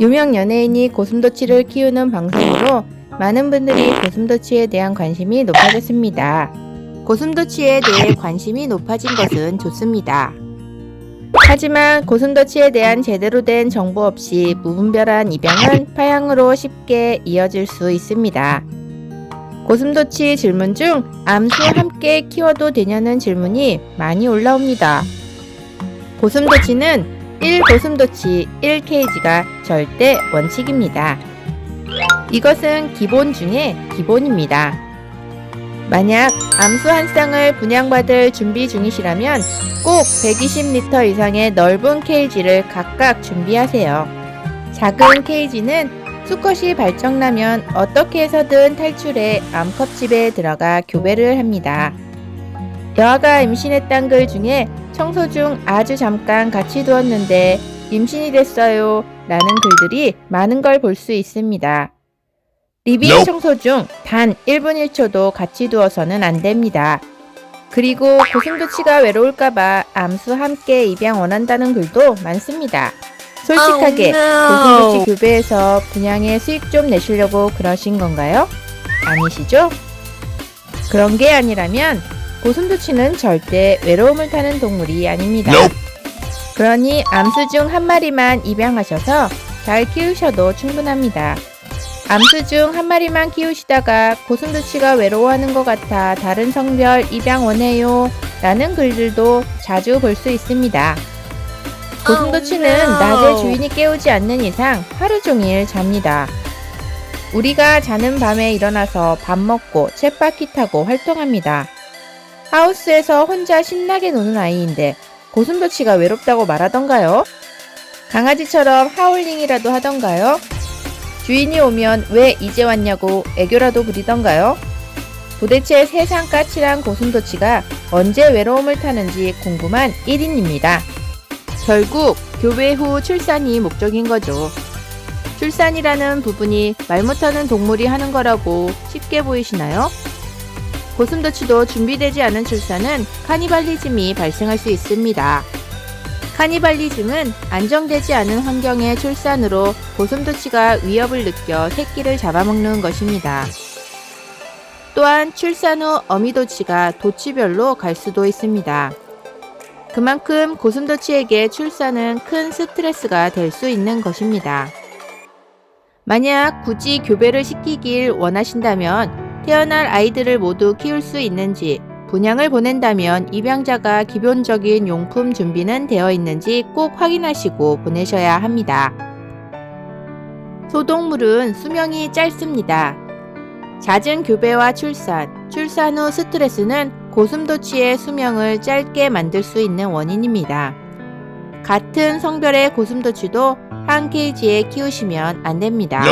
유명 연예인이 고슴도치를 키우는 방송으로 많은 분들이 고슴도치에 대한 관심이 높아졌습니다. 고슴도치에 대해 관심이 높아진 것은 좋습니다. 하지만 고슴도치에 대한 제대로 된 정보 없이 무분별한 입양은 파양으로 쉽게 이어질 수 있습니다. 고슴도치 질문 중 암수 함께 키워도 되냐는 질문이 많이 올라옵니다. 고슴도치는 1고슴도치 1케이지가 절대 원칙입니다. 이것은 기본 중에 기본입니다. 만약 암수 한 쌍을 분양받을 준비 중이시라면 꼭 120리터 이상의 넓은 케이지를 각각 준비하세요. 작은 케이지는 수컷이 발정나면 어떻게 해서든 탈출해 암컷집에 들어가 교배를 합니다. 여아가 임신했단 글 중에 청소 중 아주 잠깐 같이 두었는데 임신이 됐어요 라는 글들이 많은 걸 볼 수 있습니다. 리빙 Nope. 청소 중 단 1분 1초도 같이 두어서는 안 됩니다. 그리고 고슴도치가 외로울까봐 암수 함께 입양 원한다는 글도 많습니다. 솔직하게 Oh, no. 고슴도치 교배에서 분양에 수익 좀 내시려고 그러신 건가요? 아니시죠? 그런 게 아니라면 고슴도치는 절대 외로움을 타는 동물이 아닙니다. Nope. 그러니 암수 중 한 마리만 입양하셔서 잘 키우셔도 충분합니다. 암수 중 한 마리만 키우시다가 고슴도치가 외로워하는 것 같아 다른 성별 입양 원해요 라는 글들도 자주 볼 수 있습니다. 고슴도치는 Oh. 낮에 주인이 깨우지 않는 이상 하루 종일 잡니다. 우리가 자는 밤에 일어나서 밥 먹고 쳇바퀴 타고 활동합니다. 하우스에서 혼자 신나게 노는 아이인데 고슴도치가 외롭다고 말하던가요? 강아지처럼 하울링이라도 하던가요? 주인이 오면 왜 이제 왔냐고 애교라도 부리던가요? 도대체 세상 까칠한 고슴도치가 언제 외로움을 타는지 궁금한 1인입니다. 결국 교배 후 출산이 목적인 거죠. 출산이라는 부분이 말 못하는 동물이 하는 거라고 쉽게 보이시나요? 고슴도치도 준비되지 않은 출산은 카니발리즘이 발생할 수 있습니다. 카니발리즘은 안정되지 않은 환경의 출산으로 고슴도치가 위협을 느껴 새끼를 잡아먹는 것입니다. 또한 출산 후 어미도치가 도치별로 갈 수도 있습니다. 그만큼 고슴도치에게 출산은 큰 스트레스가 될 수 있는 것입니다. 만약 굳이 교배를 시키길 원하신다면 태어날 아이들을 모두 키울 수 있는지, 분양을 보낸다면 입양자가 기본적인 용품 준비는 되어 있는지 꼭 확인하시고 보내셔야 합니다. 소동물은 수명이 짧습니다. 잦은 교배와 출산, 출산 후 스트레스는 고슴도치의 수명을 짧게 만들 수 있는 원인입니다. 같은 성별의 고슴도치도 한 케이지에 키우시면 안 됩니다.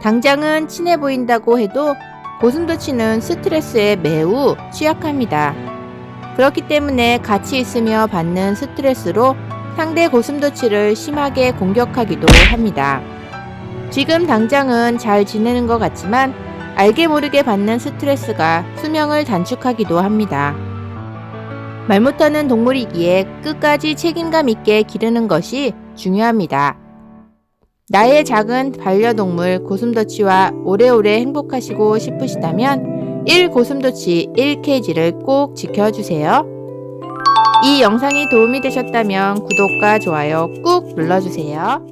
당장은 친해 보인다고 해도 고슴도치는 스트레스에 매우 취약합니다. 그렇기 때문에 같이 있으며 받는 스트레스로 상대 고슴도치를 심하게 공격하기도 합니다. 지금 당장은 잘 지내는 것 같지만 알게 모르게 받는 스트레스가 수명을 단축하기도 합니다. 말 못하는 동물이기에 끝까지 책임감 있게 기르는 것이 중요합니다. 나의 작은 반려동물 고슴도치와 오래오래 행복하시고 싶으시다면 1고슴도치 1케이지를 꼭 지켜주세요. 이 영상이 도움이 되셨다면 구독과 좋아요 꾹 눌러주세요.